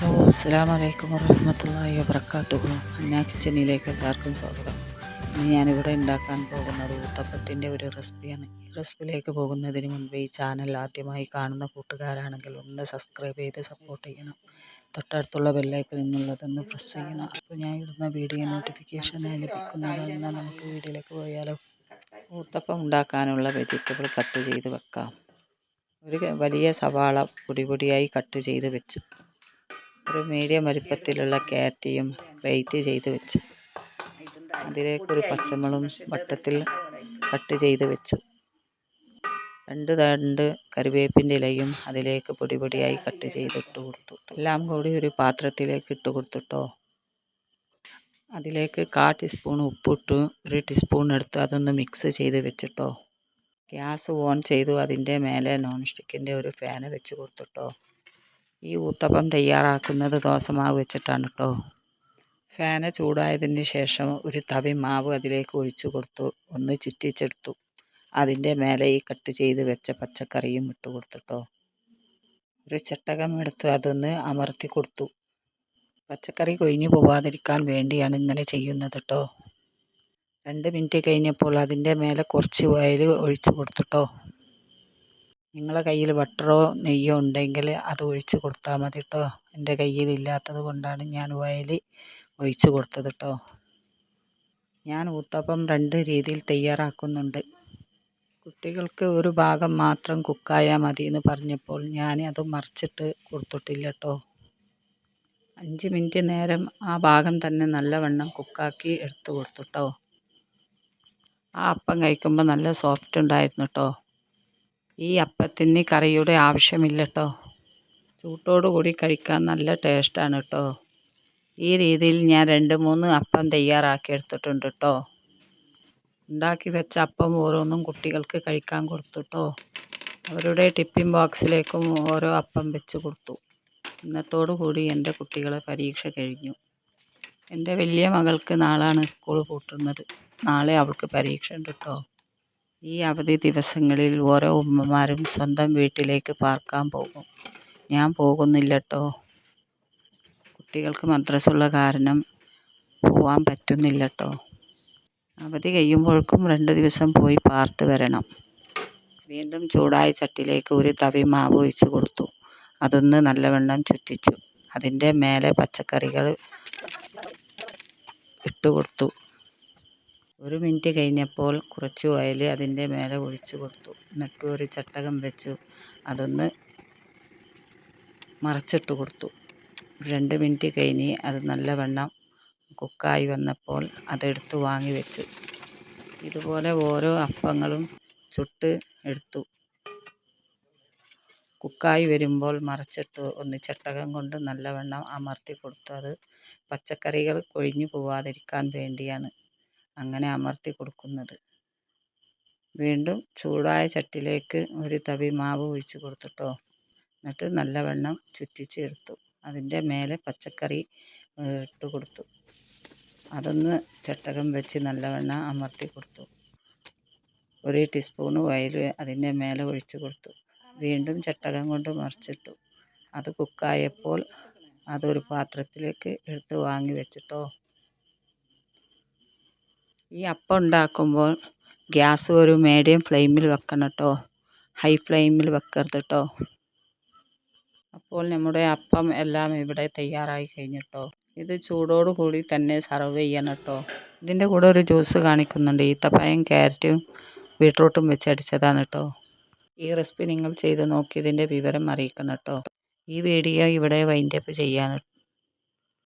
Hello അസ്സാം വലൈക്കും വറഹമത്തല്ലാഹി വബർക്കാത്തുഹു അന്ന കിച്ചണിലേക്ക് എല്ലാവർക്കും സ്വാഗതം. ഇന്ന് ഞാനിവിടെ ഉണ്ടാക്കാൻ പോകുന്നത് ഊത്തപ്പത്തിന്റെ ഒരു റെസിപ്പിയാണ്. ഈ റെസിപ്പിയിലേക്ക് പോകുന്നതിന് മുൻപ് ഈ ചാനൽ ആദ്യമായി കാണുന്ന കൂട്ടുകാരാണെങ്കിൽ ഒന്ന് സബ്സ്ക്രൈബ് ചെയ്ത് സപ്പോർട്ട് ചെയ്യണം. തൊട്ടടുത്തുള്ള ബെല്ലൈക്കൻ നിന്നുള്ളതൊന്ന് പ്രസ് ചെയ്യണം. അപ്പോൾ ഞാൻ ഇടുന്ന വീഡിയോ നോട്ടിഫിക്കേഷനായി ലഭിക്കുന്നതെന്നാൽ നമുക്ക് വീഡിയോയിലേക്ക് പോയാലോ? ഊത്തപ്പം ഉണ്ടാക്കാനുള്ള വെജിറ്റബിൾ കട്ട് ചെയ്ത് വെക്കാം. ഒരു വലിയ സവാള പൊടി പൊടിയായി കട്ട് ചെയ്ത് വെച്ചു. ഒരു മീഡിയം വലിപ്പത്തിലുള്ള കാറ്റിയും ഗ്രേറ്റ് ചെയ്ത് വെച്ചു. അതിലേക്ക് ഒരു പച്ചമുളകും വട്ടത്തിൽ കട്ട് ചെയ്ത് വെച്ചു. രണ്ട് തണ്ട് കറിവേപ്പിന്റെ ഇലയും അതിലേക്ക് പൊടി പൊടിയായി കട്ട് ചെയ്തിട്ട് കൊടുത്തു. എല്ലാം കൂടി ഒരു പാത്രത്തിലേക്ക് ഇട്ട് കൊടുത്തിട്ടോ. അതിലേക്ക് കാ ടീസ്പൂൺ ഉപ്പിട്ട് ഒരു ടീസ്പൂൺ എടുത്ത് അതൊന്ന് മിക്സ് ചെയ്ത് വെച്ചിട്ടോ. ഗ്യാസ് ഓൺ ചെയ്തു അതിന്റെ മേലെ നോൺ സ്റ്റിക്കിന്റെ ഒരു ഫാന് വെച്ച് കൊടുത്തിട്ടോ. ഈ ഊത്തപ്പം തയ്യാറാക്കുന്നത് ദോശമാവ് വെച്ചിട്ടാണ് കേട്ടോ ഫാന് ചൂടായതിന് ശേഷം ഒരു തവി മാവ് അതിലേക്ക് ഒഴിച്ചു കൊടുത്തു. ഒന്ന് ചുറ്റിച്ചെടുത്തു. അതിന്റെ മേലെ ഈ കട്ട് ചെയ്ത് വെച്ച പച്ചക്കറിയും ഇട്ട് കൊടുത്തിട്ടോ ഒരു ചട്ടകം എടുത്ത് അതൊന്ന് അമർത്തി കൊടുത്തു. പച്ചക്കറി കൊഴിഞ്ഞു പോവാതിരിക്കാൻ വേണ്ടിയാണ് ഇങ്ങനെ ചെയ്യുന്നത് കേട്ടോ രണ്ട് മിനിറ്റ് കഴിഞ്ഞപ്പോൾ അതിന്റെ മേലെ കുറച്ച് ഓയിൽ ഒഴിച്ചു കൊടുത്തിട്ടോ നിങ്ങളെ കയ്യിൽ ബട്ടറോ നെയ്യോ ഉണ്ടെങ്കിൽ അത് ഒഴിച്ച് കൊടുത്താൽ മതി കേട്ടോ എന്റെ കയ്യിൽ ഇല്ലാത്തത് കൊണ്ടാണ് ഞാൻ ഓയിൽ ഒഴിച്ച് കൊടുത്തത് കേട്ടോ ഞാൻ ഊത്തപ്പം രണ്ട് രീതിയിൽ തയ്യാറാക്കുന്നുണ്ട്. കുട്ടികൾക്ക് ഒരു ഭാഗം മാത്രം കുക്കായാൽ മതി എന്ന് പറഞ്ഞപ്പോൾ ഞാൻ അത് മറിച്ചിട്ട് കൊടുത്തിട്ടില്ല കേട്ടോ അഞ്ച് മിനിറ്റ് നേരം ആ ഭാഗം തന്നെ നല്ലവണ്ണം കുക്കാക്കി എടുത്ത് കൊടുത്തു കേട്ടോ ആ അപ്പം കഴിക്കുമ്പോൾ നല്ല സോഫ്റ്റ് ഉണ്ടായിരുന്നു കേട്ടോ ഈ അപ്പത്തിന് കറിയുടെ ആവശ്യമില്ല കേട്ടോ കൂടി കഴിക്കാൻ നല്ല ടേസ്റ്റാണ് കേട്ടോ ഈ രീതിയിൽ ഞാൻ രണ്ട് മൂന്ന് അപ്പം തയ്യാറാക്കി എടുത്തിട്ടുണ്ട് കേട്ടോ ഉണ്ടാക്കി വെച്ച അപ്പം ഓരോന്നും കുട്ടികൾക്ക് കഴിക്കാൻ കൊടുത്തു കേട്ടോ അവരുടെ ടിഫിൻ ബോക്സിലേക്കും ഓരോ അപ്പം വെച്ച് കൊടുത്തു. ഇന്നത്തോടു കൂടി എന്റെ കുട്ടികളെ പരീക്ഷ കഴിഞ്ഞു. എന്റെ വലിയ മകൾക്ക് നാളാണ് സ്കൂൾ പൂട്ടുന്നത്. നാളെ അവൾക്ക് പരീക്ഷ ഉണ്ട് കേട്ടോ ഈ അവധി ദിവസങ്ങളിൽ ഓരോ ഉമ്മമാരും സ്വന്തം വീട്ടിലേക്ക് പാർക്കാൻ പോകും. ഞാൻ പോകുന്നില്ലട്ടോ. കുട്ടികൾക്ക് മദ്രസുള്ള കാരണം പോവാൻ പറ്റുന്നില്ലട്ടോ. അവധി കഴിയുമ്പോഴേക്കും രണ്ട് ദിവസം പോയി പാർത്ത് വരണം. വീണ്ടും ചൂടായ ചട്ടിലേക്ക് ഒരു തവി മാവ് ഒഴിച്ച് കൊടുത്തു. അതൊന്ന് നല്ലവണ്ണം ചുറ്റിച്ചു. അതിന്റെ മേലെ പച്ചക്കറികൾ ഇട്ട് കൊടുത്തു. ഒരു മിനിറ്റ് കഴിഞ്ഞപ്പോൾ കുറച്ച് ഓയിൽ അതിന്റെ മേലെ ഒഴിച്ചു കൊടുത്തു. എന്നിട്ട് ഒരു ചട്ടകം വെച്ചു. അതൊന്ന് മറച്ചിട്ട് കൊടുത്തു. രണ്ട് മിനിറ്റ് കഴിഞ്ഞ് അത് നല്ലവണ്ണം കുക്കായി വന്നപ്പോൾ അതെടുത്ത് വാങ്ങി വെച്ചു. ഇതുപോലെ ഓരോ അപ്പങ്ങളും ചുട്ട് എടുത്തു. കുക്കായി വരുമ്പോൾ മറച്ചിട്ട് ഒന്ന് ചട്ടകം കൊണ്ട് നല്ലവണ്ണം അമർത്തി കൊടുത്തു. അത് പച്ചക്കറികൾ കൊഴിഞ്ഞു പോവാതിരിക്കാൻ വേണ്ടിയാണ്. അങ്ങനെ അമർത്തി കൊടുക്കുന്നത്. വീണ്ടും ചൂടായ ചട്ടിലേക്ക് ഒരു തവി മാവ് ഒഴിച്ച് കൊടുത്തിട്ടോ. എന്നിട്ട് നല്ലവണ്ണം ചുറ്റിച്ചെടുത്തു അതിന്റെ മേലെ പച്ചക്കറി ഇട്ട് കൊടുത്തു. അതൊന്ന് ചട്ടകം വെച്ച് നല്ലവണ്ണം അമർത്തി കൊടുത്തു. ഒരു ടീസ്പൂണ് ഓയിൽ അതിന്റെ മേലെ ഒഴിച്ച് കൊടുത്തു. വീണ്ടും ചട്ടകം കൊണ്ട് മറിച്ചിട്ടു. അത് കുക്കായപ്പോൾ അതൊരു പാത്രത്തിലേക്ക് എടുത്ത് വാങ്ങി വെച്ചിട്ടോ. ഈ അപ്പം ഉണ്ടാക്കുമ്പോൾ ഗ്യാസ് ഒരു മീഡിയം ഫ്ലെയിമിൽ വെക്കണം കേട്ടോ ഹൈ ഫ്ലെയിമിൽ വെക്കരുത് കേട്ടോ അപ്പോൾ നമ്മുടെ അപ്പം എല്ലാം ഇവിടെ തയ്യാറായി കഴിഞ്ഞിട്ടോ ഇത് ചൂടോട് കൂടി തന്നെ സർവ് ചെയ്യണം കേട്ടോ ഇതിന്റെ കൂടെ ഒരു ജ്യൂസ് കാണിക്കുന്നുണ്ട്. ഈത്തപ്പഴം ക്യാരറ്റും ബീട്രൂട്ടും വെച്ച് അടിച്ചതാണ് കേട്ടോ ഈ റെസിപ്പി നിങ്ങൾ ചെയ്ത് നോക്കിയതിന്റെ വിവരം അറിയിക്കണം കേട്ടോ ഈ വീഡിയോ ഇവിടെ വൈൻഡപ്പ് ചെയ്യാൻ